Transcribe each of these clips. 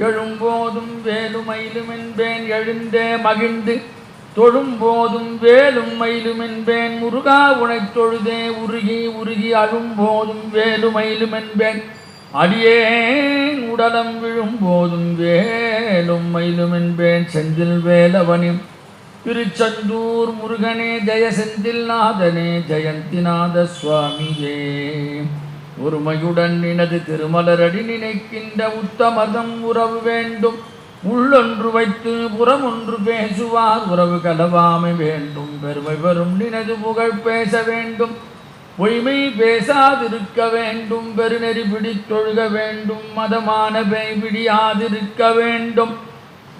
எழும்போதும் வேலும் மயிலும் என்பேன் எழுந்தே மகிழ்ந்து தொழும்போதும் வேலும் மயிலும் என்பேன் முருகா உனைத் தொழுதே உருகி உருகி அழும்போதும் வேலும் மயிலும் என்பேன் அடியேன் உடலம் விழும்போதும் வேலும் மயிலும் என்பேன் செந்தில் வேலவனின் திருச்செந்தூர் முருகனே ஜெய செந்தில் நாதனே ஜெயந்திநாத சுவாமியே. ஒருமையுடன் எனது திருமலரடி நினைக்கின்ற உத்தமதம் உறவு வேண்டும். உள்ளொன்று வைத்து புறம் ஒன்று பேசுவார் உறவு கலவாமை வேண்டும். பெருமை பெறும் நினது புகழ் பேச வேண்டும். பொய்மை பேசாதிருக்க வேண்டும். பெருநெறி பிடித்தொழுக வேண்டும். மதமான பேய் பிடியாதிருக்க வேண்டும்.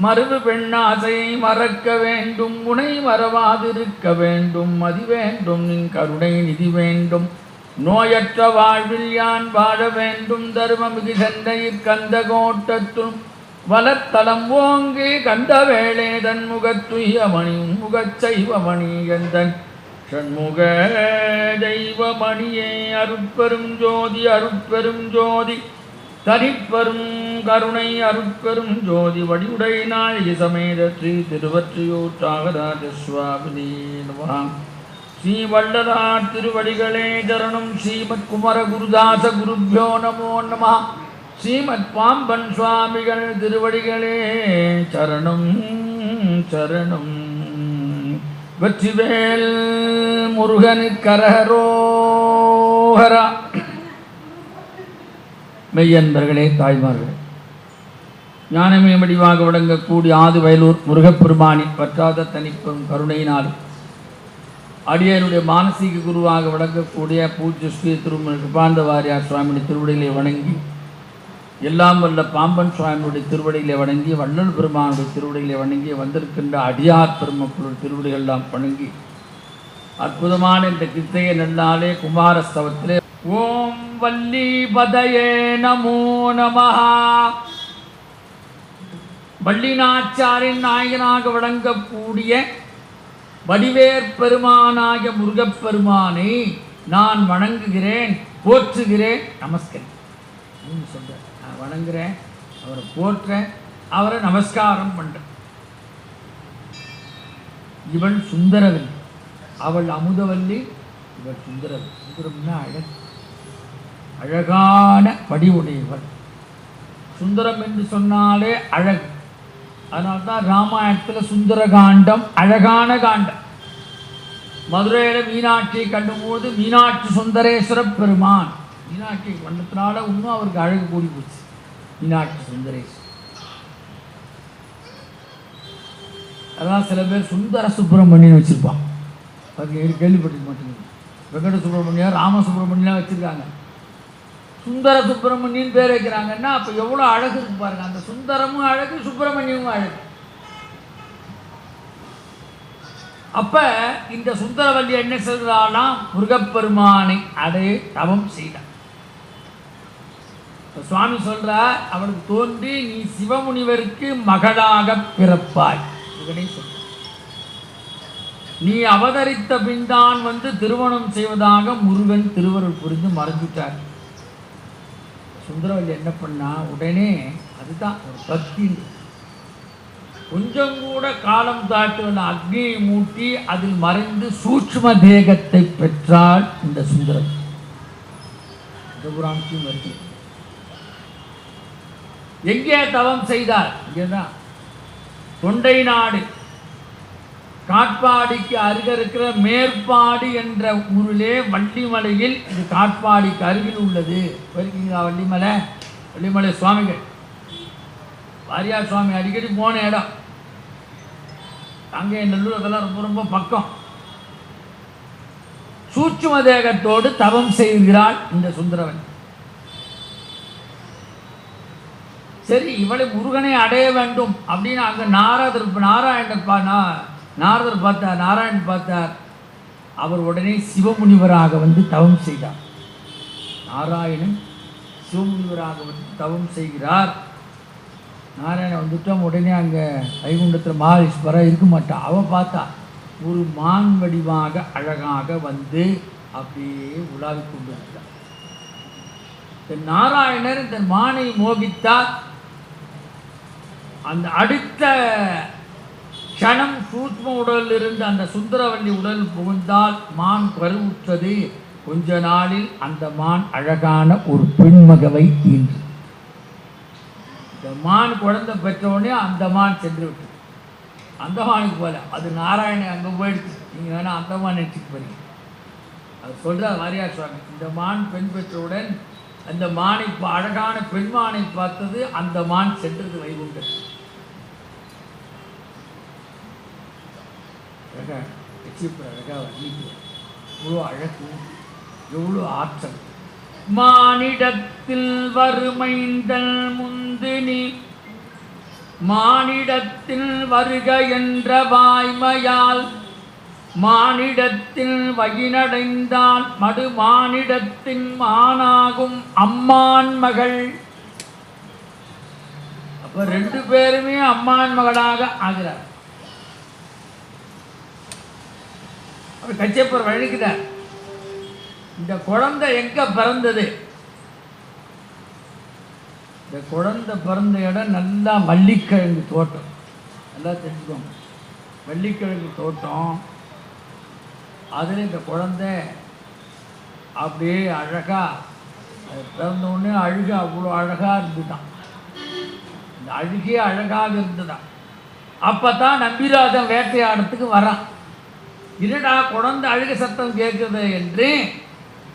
மறுவு பெண்ணாசையை மறக்க வேண்டும். உனை மறவாதிருக்க வேண்டும். மதி வேண்டும். நின் கருணை நிதி வேண்டும். நோயற்ற வாழ்வில் யான் வாழ வேண்டும் தருமமிகு சென்னை கந்த கோட்டத்தும் வலத்தலம் ஓங்கி கண்ட வேளே தன் முகத்துயமணி முகச் செய்வமணி எந்தன். சண்முக தெய்வமணியே அருட்பெரும் ஜோதி அருட்பெரும் ஜோதி. தனிப்பெரும் கருணை அருட்பெரும் ஜோதி. வடிவுடை நாள் இசமேத ஸ்ரீ திருவற்றியூர் தியாகராஜ சுவாமினி ஸ்ரீ வள்ளலார் திருவடிகளே சரணம். ஸ்ரீமத் குமர குருதாச குருபியோ நமோ நம. ஸ்ரீமத் பாம்பன் சுவாமிகள் திருவடிகளே சரணம் சரணம். வெற்றிவேல் முருகனுக்கரகரோஹரா மெய்யன்பர்களே தாய்மார்களே. ஞானமே வடிவாக விளங்கக்கூடிய ஆது வயலூர் முருகப்பெருமானி பற்றாத தனிப்பும் கருணையினாலும் அடியனுடைய மானசீக குருவாக விளங்கக்கூடிய பூஜ்ய ஸ்ரீ திருமண கிருபாந்த வாரியார் சுவாமியுடைய திருவடிகளை வணங்கி எல்லாம் வல்ல பாம்பன் சுவாமியுடைய திருவடிகளை வணங்கி வள்ளல் பெருமானுடைய திருவடிகளை வணங்கி வந்திருக்கின்ற அடியார் பெருமக்களுடைய திருவடிகள் எல்லாம் வணங்கி அற்புதமான இந்த கித்தைய நல்லாலே குமாரஸ்தவத்திலே ஓம் வல்லி பதயே நமோ நமஹா. வள்ளிநாச்சாரின் நாயகனாக விளங்கக்கூடிய வடிவேற் பெருமானாகிய முருகப்பெருமானை நான் வணங்குகிறேன் போற்றுகிறேன் நமஸ்கரி. அப்படின்னு சொல்கிறேன் நான் வணங்குறேன் அவரை போற்றுறேன் அவரை நமஸ்காரம் பண்ணுறேன் இவள் சுந்தரவல்லி அவள் அமுதவல்லி இவள் சுந்தரவல்லி சுந்தரம்னா அழகு. அழகான படிவுடையவள். சுந்தரம் என்று சொன்னாலே அழகு. அதனால்தான் ராமாயணத்தில் சுந்தர காண்டம் அழகான காண்டம். மதுரையில் மீனாட்சியை கண்டும்போது மீனாட்சி சுந்தரேஸ்வர பெருமான். மீனாட்சி கண்டத்தினால இன்னும் அவருக்கு அழகு கூடி போச்சு. மீனாட்சி சுந்தரேஸ்வரர் அதான் சில பேர் சுந்தர சுப்பிரமணியன் வச்சுருப்பான். அது கேள்விப்பட்டிருக்க மாட்டேங்குது. வெங்கட சுப்பிரமணியம் ராம சுப்பிரமணியெலாம் வச்சுருக்காங்க. சுந்தர சுப்பிரமணியன் பேர் வைக்கிறாங்கன்னா அப்போ எவ்வளோ அழகு இருக்கு பாருங்க. அந்த சுந்தரமும் அழகு சுப்பிரமணியமும் அழகு. அப்ப இந்த சுந்தரவல்லி என்ன சொல்கிறாளாம் முருகப்பெருமானை அடைய தவம் செய்தான் இப்போ சுவாமி சொல்கிறார் அவனுக்கு தோன்றி நீ சிவமுனிவருக்கு மகளாக பிறப்பாய். இதனை சொல்ற நீ அவதரித்த பின்தான் வந்து திருமணம் செய்வதாக முருகன் திருவருள் புரிந்து மறைஞ்சிட்டார் சுந்தரவல்லி என்ன பண்ணா உடனே அதுதான் ஒரு பக்தி. கொஞ்சம் கூட காலம் தாட்டுவன அக்னியை மூட்டி அதில் மறைந்து சூட்சும தேகத்தை பெற்றாள் இந்த சுந்தரம். சிவபுராணத்தையும் வருது. எங்கே தவம் செய்தார்? இங்கேதான். தொண்டை நாடு. காட்பாடிக்கு அருகே இருக்கிற மேற்பாடி என்ற ஊரிலே வள்ளிமலையில் இது காட்பாடிக்கு அருகில் உள்ளது. போயிருக்கீங்களா வள்ளிமலை? வள்ளிமலை சுவாமிகள். வாரியார் சுவாமி அடிக்கடி போன இடம். அங்கே நல்லூர் அதெல்லாம் ரொம்ப ரொம்ப பக்கம். சூட்சும தேகத்தோடு தவம் செய்கிறாள் இந்த சுந்தரவன். சரி இவளை முருகனை அடைய வேண்டும் அப்படின்னு அங்கே நாராதிருப்பு நாராயணப்பா நான் நாரதர் பார்த்தார் நாராயண் பார்த்தார். அவர் உடனே சிவமுனிவராக வந்து தவம் செய்தார். நாராயணன் சிவமுனிவராக வந்து தவம் செய்கிறார். நாராயணன் வந்துட்டோம் உடனே அங்கே வைகுண்டத்தில் மகாலீஸ்வரர் இருக்க மாட்டான் அவன் பார்த்தா ஒரு மான் வடிவாக அழகாக வந்து அப்படியே உலாவி கொண்டு வந்தார் நாராயணர் இந்த மானை மோகித்தார். அந்த அடுத்த கணம் சூட்ச்ம உடலில் இருந்து அந்த சுந்தரவல்லி உடல் புகுந்தால் மான் கருவுற்றது கொஞ்ச நாளில் அந்த மான் அழகான ஒரு பெண்மகவை ஈன்று. இந்த மான் குழந்தை பெற்ற உடனே அந்த மான் சென்று விட்டது. அந்த மானுக்கு போல. அது நாராயணன் அங்கே போயிடுச்சு. நீங்கள் வேணால் அந்த மான் நினச்சிட்டு போறீங்க. அது சொல்கிறார் மாரியா சுவாமி இந்த மான் பெண் பெற்றவுடன் அந்த மானை பா- அழகான பெண் மானை பார்த்தது அந்த மான் சென்றது வைகுண்டது அழகாக லட்சியப்பர் அழகாக வர்ணிக்கிறார் எவ்வளோ அழகு எவ்வளோ ஆற்றல் மானிடத்தில் வறுமைந்தல் முந்து மானிடத்தில் வருக என்ற வாய்மையால் மானிடத்தில் வயினடைந்தான் மடு மானிடத்தின் மானாகும் அம்மான் மகள். அப்போ ரெண்டு பேருமே அம்மான் மகளாக ஆகிறார். அப்படி கச்சப்பர் வழிக்கிறார் இந்த குழந்தை எங்க பிறந்தது? இந்த குழந்தை பிறந்த இடம் நல்லா மல்லிக்கிழங்கு தோட்டம். நல்லா தெரிஞ்சுக்கோங்க. மல்லிக்கிழங்கு தோட்டம். அதில் இந்த குழந்தை அப்படியே அழகா அது பிறந்த உடனே அழுகு அவ்வளோ அழகாக இருந்துதான். இந்த அழுகே அழகாக இருந்துதான். அப்போ தான் நம்பிராஜன் வேட்டையாடத்துக்கு வரான். என்னடா குழந்தை அழுக சத்தம் கேட்குது என்று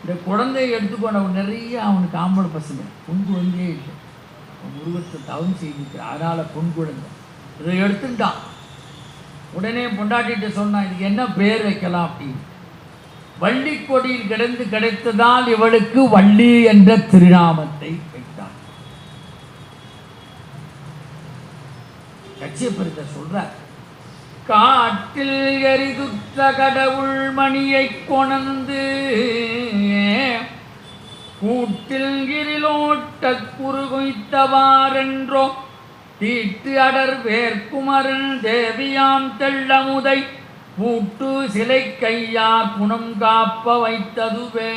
இந்த குழந்தையை எடுத்துக்கொண்ட நிறைய அவனுக்கு ஆம்பளை பசங்க. பொன் வந்தே இல்லை. உருவத்தை தவம் செய்திருக்கு அதனால் பொன் குழந்தை. இதை எடுத்துட்டான். உடனே பொண்டாட்டிகிட்ட சொன்னான் இதுக்கு என்ன பேர் வைக்கலாம்? அப்படின்னு. வள்ளி கொடியில் கிடந்து கிடைத்ததால் இவளுக்கு வள்ளி என்ற திருநாமத்தை வைத்தான். கட்சியப்பருத்த சொல்றார் காட்டில் எரிதுத்த கடவுள் மணியைக் கொணந்து கூட்டில் கிரிலோட்ட குறுகுய்த்தவாறென்றோ தீட்டு அடர் வேர்க்குமரன் தேவியாம் தெள்ளமுதை பூட்டு சிலை கையார் குணம் காப்ப வைத்ததுவே.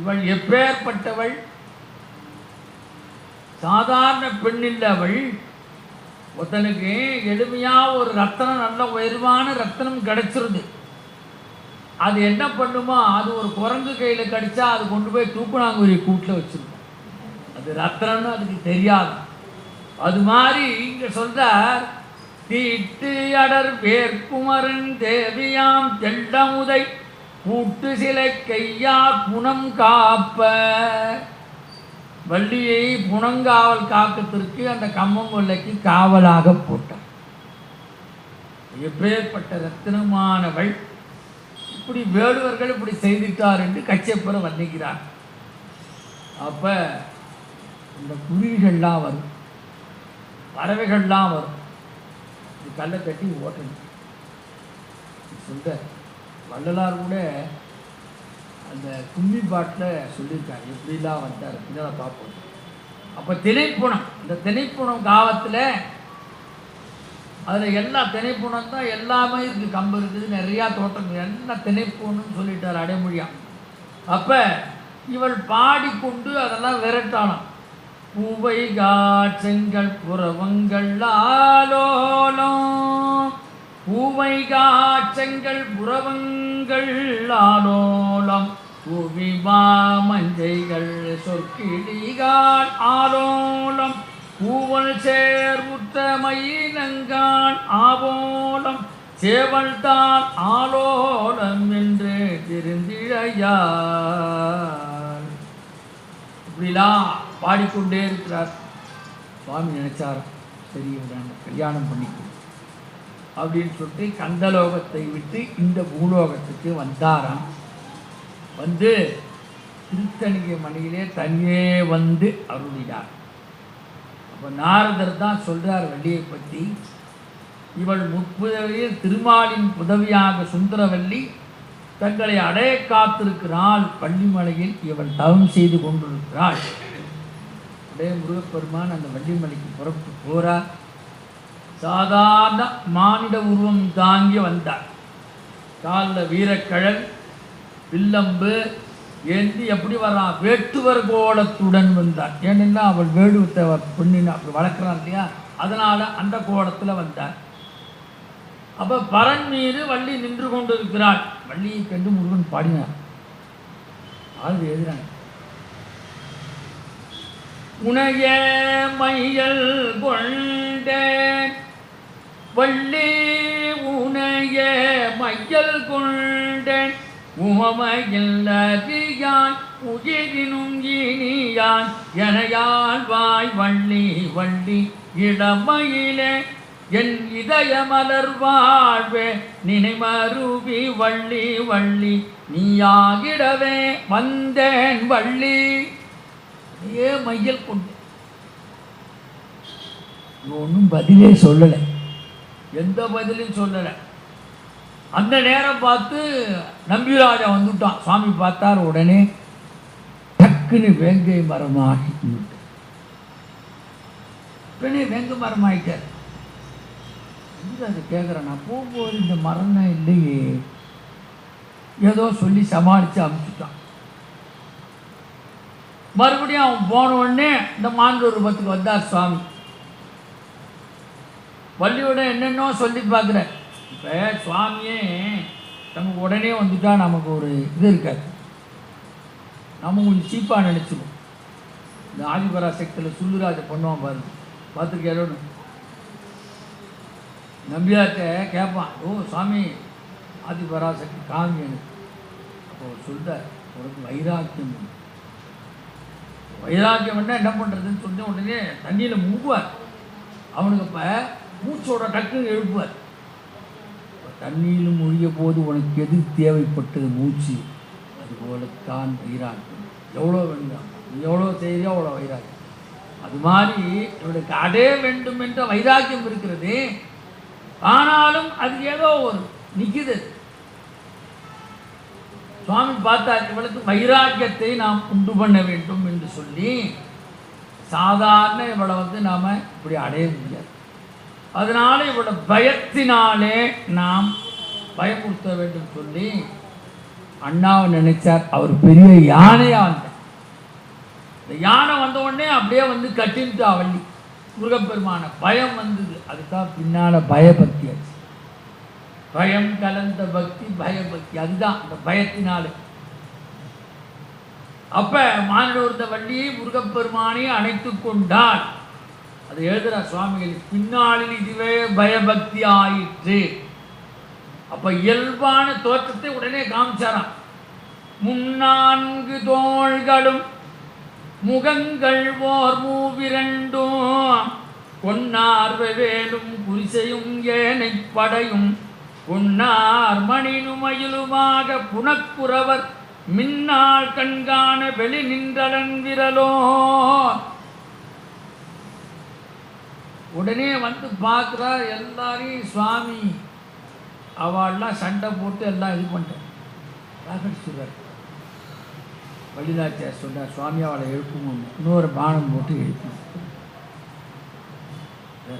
இவள் எப்பேற்பட்டவள் சாதாரண பெண்ணில்ல அவள் ஒருத்தனுக்கு எளிமையாக ஒரு ரத்தனம் நல்ல உயர்வான ரத்தனம் கிடைச்சிருது. அது என்ன பண்ணுமோ அது ஒரு குரங்கு கையில் கடிச்சா அது கொண்டு போய் தூக்குனாங்குரிய கூட்டில் வச்சுருக்கோம். அது ரத்தனம்னு அதுக்கு தெரியாது. அது மாதிரி இங்கே சொல்கிறார் தீட்டு அடர் வேர்க்குமரன் தேவியாம் தெள்ளமுதை கூட்டு சிலை கையார் புனம் காப்ப. வள்ளியை புனங்காவல் காக்கத்திற்கு அந்த கம்மங்கொல்லைக்கு காவலாக போட்டார் எப்பேற்பட்ட ரத்தினமானவள் இப்படி வேடுவர்கள் இப்படி செய்துட்டார் என்று கச்சப்பெற வந்திக்கிறார் அப்போ இந்த குருவிகள்லாம் வரும் பறவைகள்லாம் வரும். இது கல்லை கட்டி ஓட்டணும். சொல்ற வள்ளலார் கூட அந்த கும்மி பாட்டில் சொல்லியிருக்காரு எப்படிலாம் வந்தார் அதை பார்ப்போம். அப்போ திணைப்புணம் இந்த திணைப்புணம் காவத்தில் அதில் எல்லா திணைப்புணம் தான் எல்லாமே இருக்குது கம்பு இருக்குது நிறையா தோட்டம் எல்லாம் திணைப்புணம்னு சொல்லிட்டார் அடைமொழியாக அப்போ இவள் பாடிக்கொண்டு அதெல்லாம் விரட்டானான் பூவை காட்சங்கள் புறவங்கள் ஆலோலம். பூவை காட்சங்கள் புறவங்கள் ஆலோலம். பூவிமா மஞ்சைகள் சொற்கிளிகால் ஆலோலம் பூவல் சேர் உத்தமயிலங்கான் ஆவோலம் சேவல் தான் ஆலோலம் என்று திருந்திழையார். இப்படிலாம் பாடிக்கொண்டே இருக்கிறார். சுவாமி நினைச்சார்? சரி கல்யாணம் பண்ணிக்கணும் அப்படின்னு சொல்லிட்டு கந்தலோகத்தை விட்டு இந்த பூலோகத்துக்கு வந்தாராம். வந்து திருத்தணிகை மணியிலே தனியே வந்து அருளினார். அப்போ நாரதர் தான் சொல்கிறார் வள்ளியை பற்றி இவள் முற்புதவியில் திருமாலின் புதவியாக சுந்தரவல்லி தங்களை அடைய காத்திருக்கிறாள் பள்ளிமலையில் இவள் தவம் செய்து கொண்டிருக்கிறாள். உடைய முருகப்பெருமான் அந்த வள்ளிமலைக்கு புறப்பட்டு போகிறார் சாதாரண மானிட உருவம் தாங்கி வந்தார். காலில் வீரக்கழல் வில்லம்பு ஏந்தி எப்படி வர்றான் வேட்டுவர் கோலத்துடன் வந்தார் ஏனென்னா அவள் வேடுவத்தை பெண்ணின் அப்படி வளர்க்குறான் இல்லையா? அதனால அந்த கோலத்தில் வந்தார் அப்ப பரன் மீது வள்ளி நின்று கொண்டு இருக்கிறாள் வள்ளியை கண்டு முருகன் பாடினார் ஆள் எழுதுறாங்க உனைய மையல் கொண்டேன் வள்ளி உனைய மையல் கொண்ட உமமையில் உயிரினும் இனியான் எனையால் வாய் வள்ளி வள்ளி இடமையிலே என் இதய மலர் வாழ்வே நினைமருவி வள்ளி வள்ளி நீயாகிடவே வந்தேன் வள்ளி. ஏ மையல் கொண்டு. ஒன்றும் பதிலே சொல்லலை. எந்த பதிலும் சொல்லலை. அந்த நேரம் பார்த்து நம்பிராஜா வந்துட்டான். சுவாமி பார்த்தார் உடனே டக்குன்னு வேங்கை மரமாகி நின்னுட்டார். உடனே வேங்கை மரமாயிட்டார். அது கேட்குறேன் நான் போகும்போது இந்த மரம் தான் இல்லையே. ஏதோ சொல்லி சமாளித்து அமுச்சுட்டான். மறுபடியும் அவன் போன உடனே இந்த மாண்டூர் பத்துக்கு வந்தார் சுவாமி. வள்ளியோட என்னென்னோ சொல்லி பார்க்குறேன் இப்போ சுவாமியே தங்க உடனே வந்துட்டா நமக்கு ஒரு இது இருக்காது. நம்ம கொஞ்சம் சீப்பாக நினச்சிடும் இந்த ஆதிபராசக்தியில் சுல்லுராஜ பண்ணுவான் பாருங்க பார்த்துருக்கேன் நம்பியார்கிட்ட கேட்பான் ஓ சுவாமி ஆதிபராசக்தி காமி எனக்கு அப்போ அவர் உனக்கு வைராக்கியம் வைராக்கியம் என்ன என்ன பண்ணுறதுன்னு சொன்ன உடனே தண்ணியில் மூக்குவார் அவனுக்கு இப்போ மூச்சோட டக்குன்னு எழுப்புவார். தண்ணியிலும் ஒழிய போது உனக்கு எது தேவைப்பட்டது? மூச்சு. அதுபோலத்தான் வைராக்கியம். எவ்வளோ வேண்டாம் நீ எவ்வளோ செய்தியோ அவ்வளோ வைராக்கியம். அது மாதிரி இவனுக்கு அடைய வேண்டும் என்ற வைராக்கியம் இருக்கிறது. ஆனாலும் அது ஏதோ ஒரு நிற்குது சுவாமி பார்த்தார் இவளுக்கு வைராக்கியத்தை நாம் உண்டு பண்ண வேண்டும் என்று சொல்லி சாதாரண இவளை வந்து நாம் இப்படி அடைய முடியாது. அதனால இவளோட பயத்தினாலே நாம் பயமுறுத்த வேண்டும் சொல்லி அண்ணாவை நினைச்சார். அவர் பெரிய யானையா வந்தார் இந்த யானை வந்த உடனே அப்படியே வந்து கட்டின்ட்டு வள்ளி. முருகப்பெருமான பயம் வந்தது. அதுதான் பின்னால பயபக்தி ஆச்சு பயம் கலந்த பக்தி பயபக்தி. அதுதான் அந்த பயத்தினாலே. அப்ப மானூர்ந்த வள்ளியை முருகப்பெருமானை அணைத்து கொண்டாள் அது எழுதுறார் சுவாமிகள் பின்னாளில் இதுவே பயபக்தி ஆயிற்று. அப்ப இயல்பான தோற்றத்தை உடனே காமிச்சாராம். முன்னான்கு தோள்களும் முகங்கள் ஓர் மூவிரண்டும் பொன்னார் வேலும் குரிசையும் ஏனை படையும் பொன்னார் மணினுமயிலுமாக புனக்குறவர் மின்னாள் கண்காண வெளி நின்றலன் விரலோ. உடனே வந்து பார்க்குறா எல்லாரையும் சுவாமி. அவள்லாம் சண்டை போட்டு எல்லாம் இது பண்ணிட்டேன் ராகடிச்சுடுறார் வழிதாச்சியார் சொன்னார் சுவாமி அவளை எழுப்பும் இன்னொரு பானம் போட்டு எழுப்பும்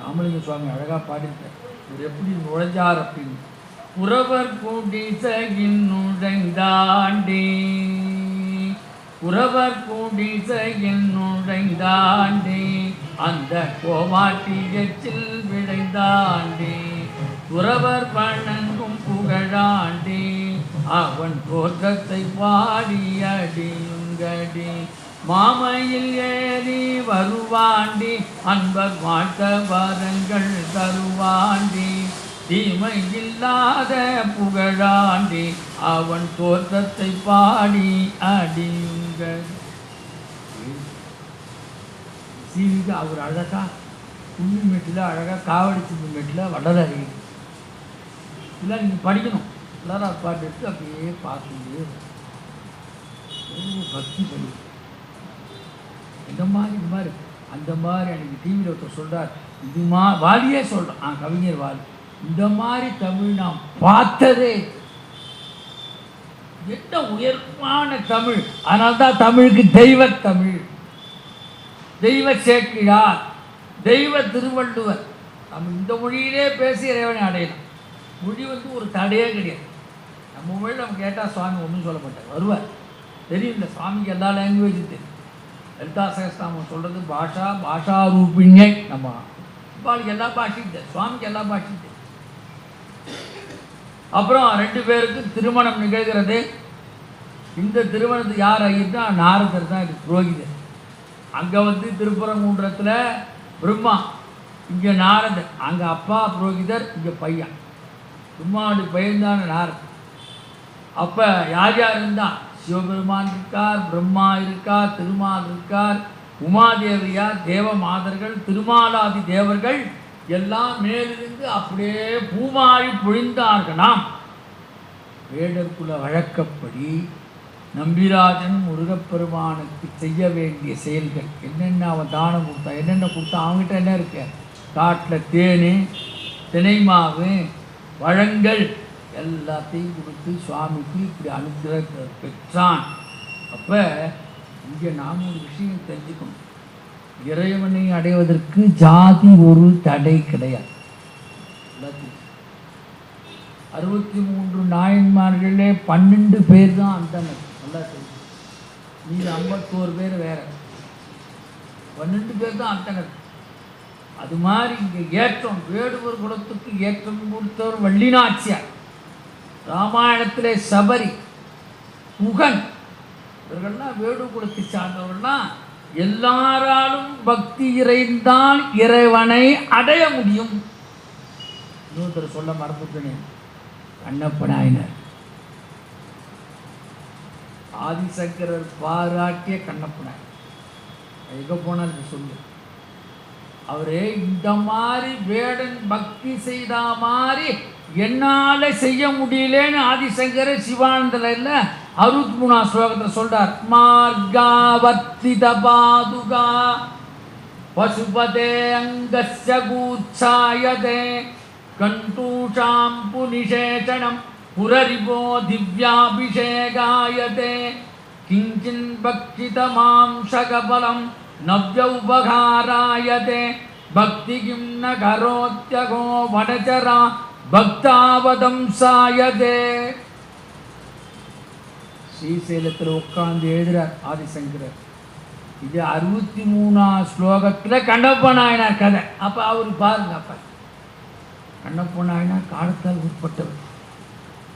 ராமலிங்க சுவாமி அழகாக பாடிட்டார் இவர் எப்படி நுழைஞ்சார் அப்படின்னு? புறவர் குடிசையின் நுழைந்தாண்டே. புறவர் குடிசையின் நுழைந்தாண்டே. அந்த கோமாட்டியத்தில் விளைந்தாண்டி உறவர் பணங்கும் புகழாண்டி. அவன் தோற்றத்தை பாடி அடியுங்கடி. மாமையில் ஏறி வருவாண்டி. அன்பர் வாழ்த்த வரங்கள் தருவாண்டி. தீமை இல்லாத புகழாண்டி. அவன் தோற்றத்தை பாடி அடியுங்கள் டிவிக்கு அவர் அழகாக கும்மி மெட்டில் அழகாக காவடி சிம்பு மெட்டில் வடலறி இதெல்லாம் நீங்கள் படிக்கணும். எல்லாரும் அப்பாட்டு பாட்டு எடுத்து அப்படியே பார்த்து பக்தி பண்ணி இந்த மாதிரி இந்த மாதிரி. அந்த மாதிரி அன்னைக்கு டிவியில் ஒருத்தர் சொல்றார். இது மா வாலியே சொல்கிறேன் ஆ கவிஞர் வாலி. இந்த மாதிரி தமிழ் நாம் பார்த்ததே என்ன உயர்வான தமிழ். அதனால்தான் தமிழுக்கு தெய்வ தமிழ். தெய்வ சேக்கிழார் தெய்வ திருவள்ளுவர். நம்ம இந்த மொழியிலே பேசி இறைவனை அடையலாம். மொழி வந்து ஒரு தடையே கிடையாது. நம்ம மொழியில் நம்ம கேட்டால் சுவாமி ஒன்றும் சொல்ல மாட்டார் வருவார். தெரியும் இந்த சுவாமிக்கு எல்லா லாங்குவேஜும் தெரியும். லலிதா சகஸ்தாமம் சொல்கிறது பாஷா பாஷா ரூபிணியை நம்ம அப்பாளுக்கு எல்லா பாஷையும் தெரியும் சுவாமிக்கு எல்லா பாஷையும் தெரியும். அப்புறம் ரெண்டு பேருக்கு திருமணம் நிகழ்கிறது. இந்த திருமணத்துக்கு யார் ஐயர்னா நாரதர் தான் இது புரோகிதர். அங்கே வந்து திருப்பரங்குன்றத்தில் பிரம்மா இங்கே நாரதர் அங்கே அப்பா புரோகிதர் இங்கே பையன். பிரம்மாவுடைய பையன்தான நாரதர் அப்போ யார் யார் சிவபெருமான் இருக்கார் பிரம்மா இருக்கார் திருமால் இருக்கார் உமாதேவியார் தேவ மாதர்கள் திருமாலாதி தேவர்கள் எல்லாம் மேலிருந்து அப்படியே பூமாறி பொழிந்தார்களாம். வேடர்குல வழக்கப்படி நம்பிராஜன் முருகப்பெருமானுக்கு செய்ய வேண்டிய செயல்கள். என்னென்ன அவன் தானம் கொடுத்தான் என்னென்ன கொடுத்தான் அவங்ககிட்ட என்ன இருக்கு? காட்டில் தேன் தினை மாவு பழங்கள் எல்லாத்தையும் கொடுத்து சுவாமிக்கு இப்படி அனுகிரக பெற்றான். அப்போ இங்கே நாம் ஒரு விஷயம் தெரிஞ்சுக்கணும். இறைவனை அடைவதற்கு ஜாதி ஒரு தடை கிடையாது. அறுபத்தி மூன்று நாயன்மார்களே பன்னெண்டு பேர் தான் அந்தனர் நல்லா செய்யும் மீது ஐம்பத்தோரு பேர் வேற. பன்னெண்டு பேர் தான் அத்தனை அது மாதிரி இங்கே ஏற்றம் வேடுவர் குலத்துக்கு ஏற்றம் கொடுத்தவர் வள்ளினாச்சியார் ராமாயணத்திலே சபரி புகன் இவர்கள்லாம் வேடு குலத்தை சார்ந்தவர்கள்லாம் எல்லாராலும் பக்தி இறைந்தால் இறைவனை அடைய முடியும். இன்னொருத்தர் சொல்ல மறந்துட்டேன். கண்ணப்ப நாயனர் ஆதிசங்கரர் பாராட்டிய கண்ணப்ப எங்கே போனால் சொல்லு. அவரு இந்த மாதிரி வேடன் பக்தி செய்த மாதிரி என்னால் செய்ய முடியலன்னு ஆதிசங்கர சிவானந்தில் இல்லை அறுபத்தி மூணாம் ஸ்லோகத்தில் சொல்கிறார் மார்காவர்த்தித பாதுகா பசுபதே அங்கஸ்ய கூச்சாயதே கண்டூஷாம் புனிஷேஷணம் புரரிபோ திவ்யாபிஷேகாயதே கிஞ்சின் பக்ஷிதமாம்சகபலம் நவ்யௌபகாராயதே பக்தி கிம் ந கரோத்யகோ வடச்சரா பக்தாவதம்சாயதே ஸ்ரீசைலத்தில் உட்கார்ந்து எழுதுறார் ஆதிசங்கரர் இது அறுபத்தி மூணாம் ஸ்லோகத்தில் கண்ணப்ப நாயனார் கதை. அப்போ அவர் பாருங்க அப்போ. கண்ணப்ப நாயனார் காலத்தால் உட்பட்டவர்.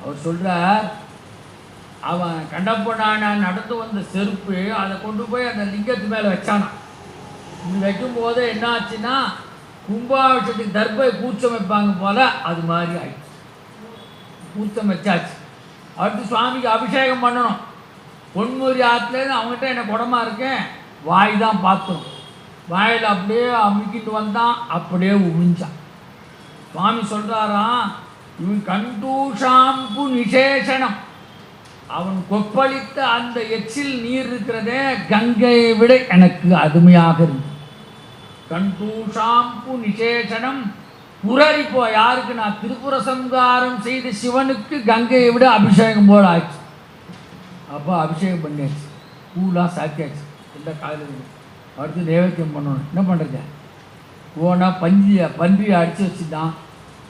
அவர் சொல்கிறார் அவன் கண்டப்ப நடந்து வந்த செருப்பு அதை கொண்டு போய் அந்த லிங்கத்து மேலே வச்சானான் இப்படி வைக்கும்போது என்ன ஆச்சுன்னா கும்பாபிஷத்துக்கு தர்பை கூச்சம் வைப்பாங்க போல அது மாதிரி ஆயிடுச்சு. கூச்சம் வச்சாச்சு அடுத்து சுவாமிக்கு அபிஷேகம் பண்ணணும். பொன்முறி ஆற்றுலேருந்து அவங்ககிட்ட என்ன குடமா இருக்கேன் வாய் தான் பார்த்தோம். வாயில் அப்படியே அமுக்கிட்டு வந்தான் அப்படியே உமிஞ்சான் சுவாமி சொல்கிறாராம் இவன் கண்டூஷாம்பு நிசேஷனம் அவன் கொப்பளித்த அந்த எச்சில் நீர் இருக்கிறதே கங்கையை விட எனக்கு அருமையாக இருந்தது கண்டூஷாம்பு நிசேஷனம் புரரிப்போ யாருக்கு? நான் திருப்புர சங்காரம் செய்த சிவனுக்கு கங்கையை விட அபிஷேகம் போல ஆச்சு அப்போ அபிஷேகம் பண்ணியாச்சு. பூலாம் சாக்கியாச்சு எல்லா காலையில் அடுத்து நைவேத்தியம் பண்ணணும். என்ன பண்ணுறது போனால் பஞ்சியை பன்றியை அடித்து வச்சுட்டான்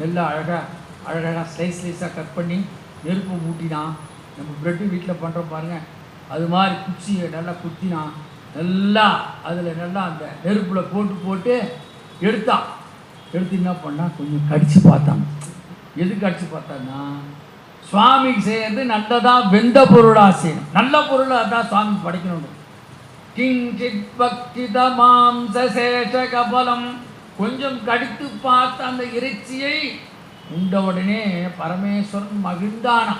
நல்லா அழகாக அழகழகாக ஸ்லைஸ் ஸ்லைஸாக கட் பண்ணி நெருப்பு மூட்டினான் நம்ம ப்ரெட்டு வீட்டில் பண்ணுறோம் பாருங்கள் அது மாதிரி குச்சியை நல்லா குத்தினான் நல்லா அதில் நல்லா அந்த நெருப்பில் போட்டு போட்டு எடுத்தான் எடுத்து என்ன பண்ணால் கொஞ்சம் கடித்து பார்த்தான். எதுக்கு கடிச்சு பார்த்தான்னா சுவாமிக்கு செய்யறது நல்லதாக வெந்த பொருளாக செய்யணும். நல்ல பொருளாக தான் சுவாமி படைக்கணும் கிஞ்சித் பக்தித மாம்சேஷ கபலம் கொஞ்சம் கடித்து பார்த்த அந்த இறைச்சியை உண்ட உடனே பரமேஸ்வரன் மகிழ்ந்தானா?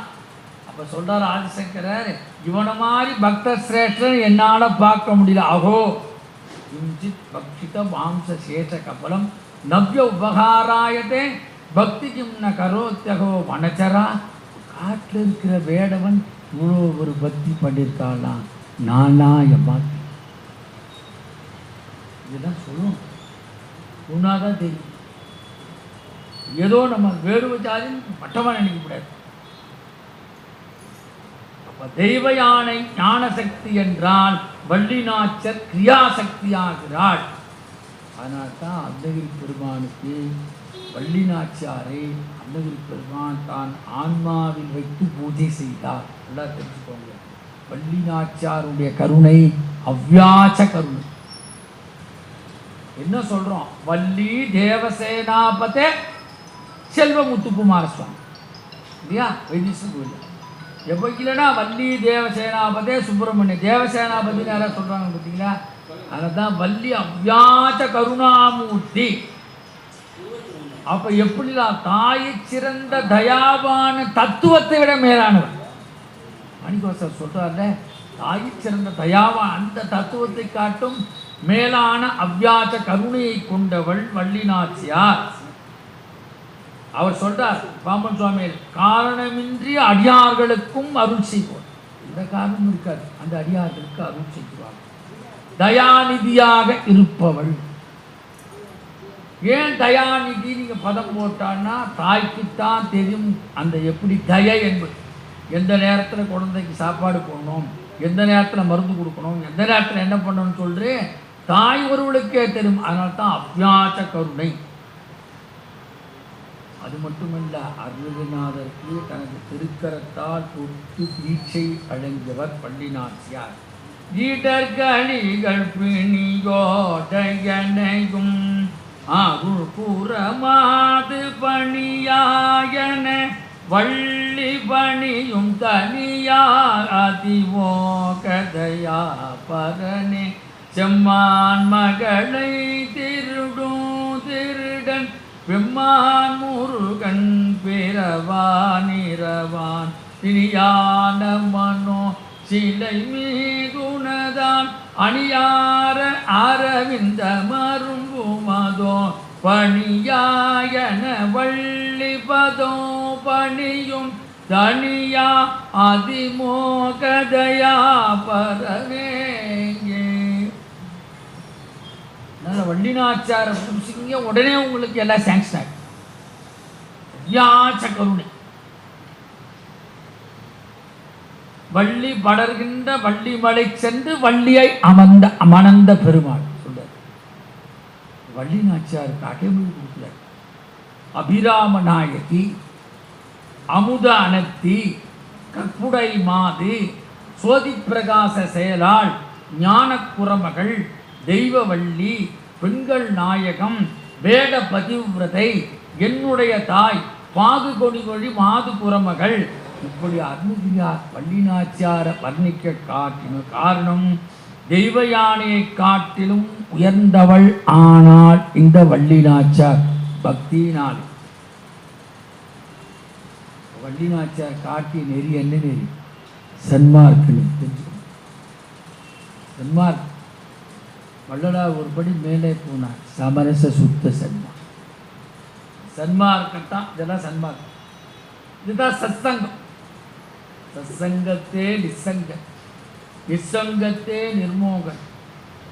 அப்போ சொல்கிறார் ஆதிசங்கரர் இவனை மாதிரி பக்த சிரேஷ்டன் என்னால் பார்க்க முடியல. அகோ கிஞ்சித் பக்தித மாம்ச சேஷ கபலம் நவ்ய உபகாராயத்தே பக்தி கிம்ன கரோத்தகோ வனச்சரா காட்டில் இருக்கிற வேடவன் இவ்வளோ ஒரு பக்தி பண்ணியிருக்காளா நானா எம்மாத்தி இதெல்லாம் சொல்லும் உன்னாதான் தெரியும். ஏதோ நம்ம வேறு வச்சாலும் மட்டமாக நினைக்கக்கூடாது அப்ப தெய்வ யானை ஞான சக்தி என்றால் வள்ளிநாச்சர் கிரியாசக்தியாகிறாள் அதனால் தான் அந்தகிரி பெருமானுக்கு வள்ளிநாச்சியாரை அந்தகிரி பெருமான் தான் ஆன்மாவில் வைத்து பூஜை செய்தார். நல்லா தெரிஞ்சுக்கோங்க. வள்ளிநாச்சியாருடைய கருணை அவ்வியாச்ச கருணை. என்ன சொல்றோம்? வள்ளி தேவசேனாபதே செல்வ முத்துக்குமார சுவாமி இல்லையா? வைத்தீஸ்வரன் கோயில். எப்போ இல்லைன்னா வள்ளி தேவசேனாபதே சுப்பிரமணிய தேவசேனாபதினு யாராவது சொல்கிறாங்க பார்த்தீங்களா அதை தான் வள்ளி அவ்யாச்ச கருணாமூர்த்தி. அப்போ எப்படிலாம் தாயை சிறந்த தயாவான தத்துவத்தை விட மேலானவர்? மணிக்கோசர் சொல்கிறார்ல தாயை சிறந்த தயாவா அந்த தத்துவத்தை காட்டும் மேலான அவ்யாச கருணையை கொண்டவள் வள்ளிநாச்சியார் அவர் சொல்றார் பாம்பன் சுவாமியில் காரணமின்றி அடியார்களுக்கும் அருள் செய்வோம் இந்த காரணமும் இருக்காது. அந்த அடியார்களுக்கு அருள் செய்வார். தயாநிதியாக இருப்பவள். ஏன் தயாநிதி? நீங்க பதம் போட்டான்னா தாய்க்குத்தான் தெரியும் அந்த எப்படி தயை என்பது. எந்த நேரத்தில் குழந்தைக்கு சாப்பாடு போடணும்? எந்த நேரத்தில் மருந்து கொடுக்கணும்? எந்த நேரத்தில் என்ன பண்ணணும்னு சொல்லிட்டு தாய் ஒருவளுக்கே தெரியும். அதனால தான் அவ்யாச கருணை. அது மட்டுமல்ல அருள்நாதருக்கு தனது திருக்கரத்தால் தொட்டு தீட்சை வழங்கியவர் பள்ளிநாச்சியார் ஈடர்களிகள் பிணியோடையனையும் அருள் புறமாது பணியாயன வள்ளி பணியும் தனியா அதிவோ கதையா பரனே செம்மான் மகளை திருடும் திருடன் பெம்மான் முருகன் பிறவான் இரவான். திரியான மனோ சிலை மீதுனதான் அணியார அரவிந்த மருங்குமதோ. பணியாயன வள்ளிபதோ பணியும் தனியா அதிமோகதயா பரவேங்க. அதனால வள்ளினாச்சார சிங்க உடனே உங்களுக்கு எல்லாம் சாங்ஷன் ஆகும் கருணை. வள்ளி படர்கின்ற வள்ளி மலை சென்று வள்ளியை அமர்ந்த அமனந்த பெருமாள் சொல்றார். வள்ளி நாச்சியாருக்கு அடைமொழி அபிராம நாயகி அமுத அனத்தி கற்புடை மாது சோதி பிரகாச செயலாள் ஞானக்குறமகள் தெய்வவள்ளி பெண்கள் நாயகம் வேட பதிவிரதை என்னுடைய தாய் பாகு கொடி கொழி மாது புறமகள். இப்படி அருணகிரியார் வள்ளிநாச்சியார வர்ணிக்க காட்டின காரணம் தெய்வ யானையை காட்டிலும் உயர்ந்தவள் ஆனால் இந்த வள்ளிநாச்சார் பக்தியினால். வள்ளிநாச்சார் காட்டிய நெறி என்ன நெறி? சென்மார்க்கு தெரிஞ்சுக்கணும். சன்மார்க் வள்ளலார் ஒரு படி மேலே போனார். சமரச சுத்த சன்மார்க் சன்மார்க்கம் தான் இதெல்லாம் சன்மார்க்கம். இதுதான் சத்சங்கம். சத்சங்கத்தே நிசங்க. நிசங்கத்தே நிர்மோகம்.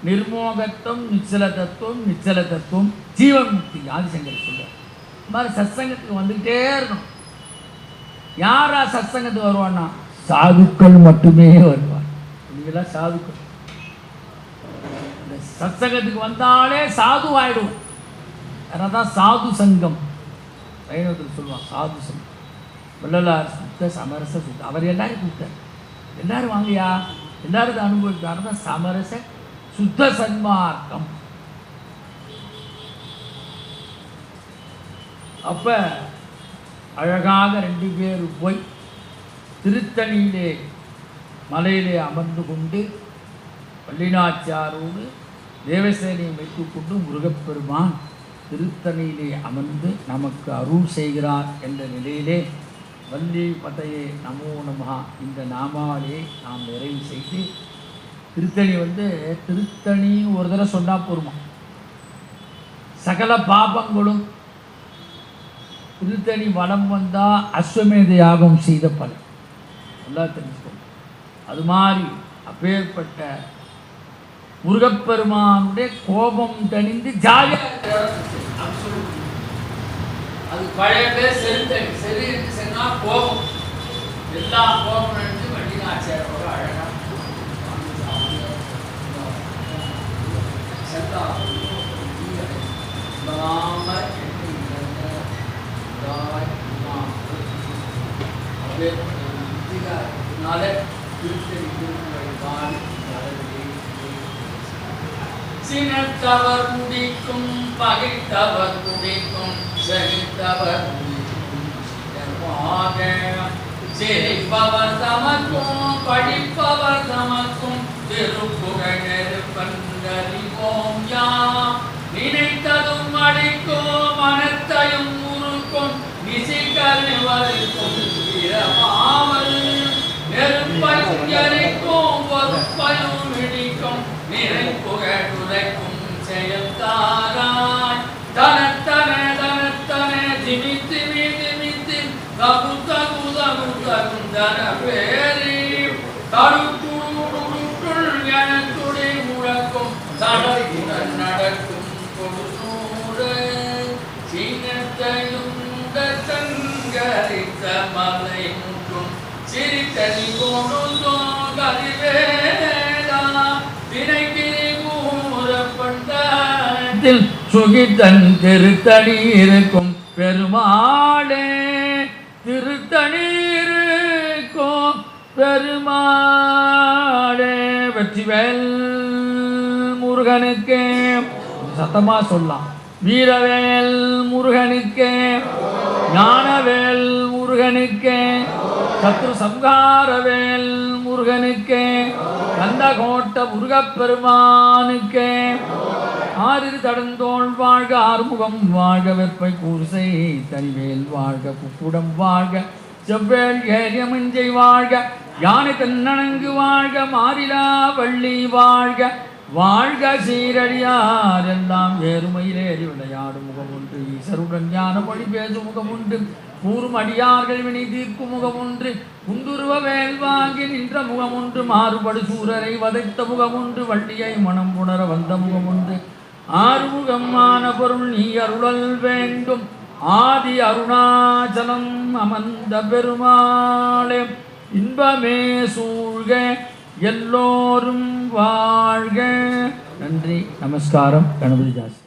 நிர்மோகத்துவம் நிச்சல தத்துவம் நிச்சல தத்துவம் ஜீவன் முக்தி ஆதிசங்கர் சொல்றார். மாதிரி சத்சங்கத்துக்கு வந்துக்கிட்டே இருக்கணும். யாரா சத்சங்கத்துக்கு வருவான்னா? சாதுக்கள் மட்டுமே வருவார். நீங்களாம் சாதுக்கள். சத்சங்கத்துக்கு வந்தாலே சாது ஆயிடும். தான் சாது சங்கம். வைணவத்தில் சொல்லுவான் சாது சங்கம். வள்ளலார் சுத்த சமரச சுத்த. அவர் எல்லாரும் கூப்பிட்டார். எல்லாரும் வாங்கயா? எல்லாரும் அனுபவித்தார் தான் சமரச சுத்த சன்மார்க்கம். அப்போ அழகாக ரெண்டு பேர் போய் திருத்தணியிலே மலையிலே அமர்ந்து கொண்டு வள்ளினாச்சாரோடு தேவசேனையை வைத்துக்கொண்டு முருகப்பெருமான் திருத்தணியிலே அமர்ந்து நமக்கு அருள் செய்கிறார் என்ற நிலையிலே வள்ளி பதையே நமோ நமகா இந்த நாமாலே நாம் நிறைவு செய்து திருத்தணி வந்து திருத்தணி ஒரு தடவை சொன்னால் போருமா? சகல பாபங்களும் திருத்தணி வனம் வந்தால் அஸ்வமேத யாகம் செய்த பலன். நல்லா தெரிஞ்சுக்கணும் அது மாதிரி அப்பேற்பட்ட முருகப்பெருமானுடைய கோபம் தணிந்து ஜாலியாக அது பழைய பேர் செருத்தணி செரு என்று சொன்னால் கோபம். எல்லா கோபம் நினைச்சு வண்டிநாச்சியாரோட அழகாக சினத்தவர் முடிக்கும் பகைத்தவர் குடிக்கும் சகித்தவர் முடிக்கும் சிறப்பாக. சிரிப்பவர் தமக்கும் படிப்பவர் தமக்கும் திருப்புகழ் நெருப்பந்தறிவோம் யாம் நினைத்ததும் அடிக்கும் மனத்தையும் உருக்கும் நிசைக்கருவருக்கும் இரமாமல் நெருப்பையும் எரிக்கும் பொறுப்பையும் இடிக்கும் நிறைப்புகழுரைக்கும் செயல்தாராய் தனத்தன தனத்தன திமி திமித்து தகு தகு தகு தகும் தன பேரி. தடுக்குள் எனத்துடை முழக்கும். தடக்குடன் நடக்கும் கொடுநூறு. சீனத்தையும் சங்கரித்த மலை முற்றும். சிரித்தனி மூறப்பட்டாத்தில் சுகித்தன் திருத்தணி இருக்கும். பெருமாளே திருத்தணி இருக்கும். பெருமாளே வெற்றிவேல் முருகனுக்கே. சத்தமாக சொல்லலாம். வீரவேல் முருகனுக்கு. ஞானவேல் முருகனுக்கு. சத்ரு சம்ஹாரவேல் முருகனுக்கே. கந்தகோட்ட முருகப்பெருமானுக்கே. ஆறிரு தடந்தோள் வாழ்க ஆறுமுகம் வாழ்க வெப்பை கூசை தனிவேல் வாழ்க குப்புடம் வாழ்க செவ்வேல் ஏரியமஞ்சை வாழ்க யானை தன்னணங்கு வாழ்க மாறிலா வள்ளி வாழ்க வாழ்க சீரடியார் எல்லாம் ஏறுமையிலேறி விளையாடும் முகம் உண்டு. ஈசருடன் ஞான மொழி பேசும் முகம் உண்டு. கூறும் அடியார்கள் வினை தீர்க்கும் முகம் ஒன்று குந்துருவ வேல் வாங்கி நின்ற முகம் ஒன்று மாறுபடு சூரரை வதைத்த முகம் ஒன்று வள்ளியை மனம் புணர வந்த முகம் ஒன்று ஆறுமுகமான பொருள் நீ அருளல் வேண்டும். ஆதி அருணாச்சலம் அமர்ந்த பெருமாளே இன்பமே சூழ்க எல்லோரும் வாழ்க. நன்றி நமஸ்காரம் கணபதி ஜாஸ்தி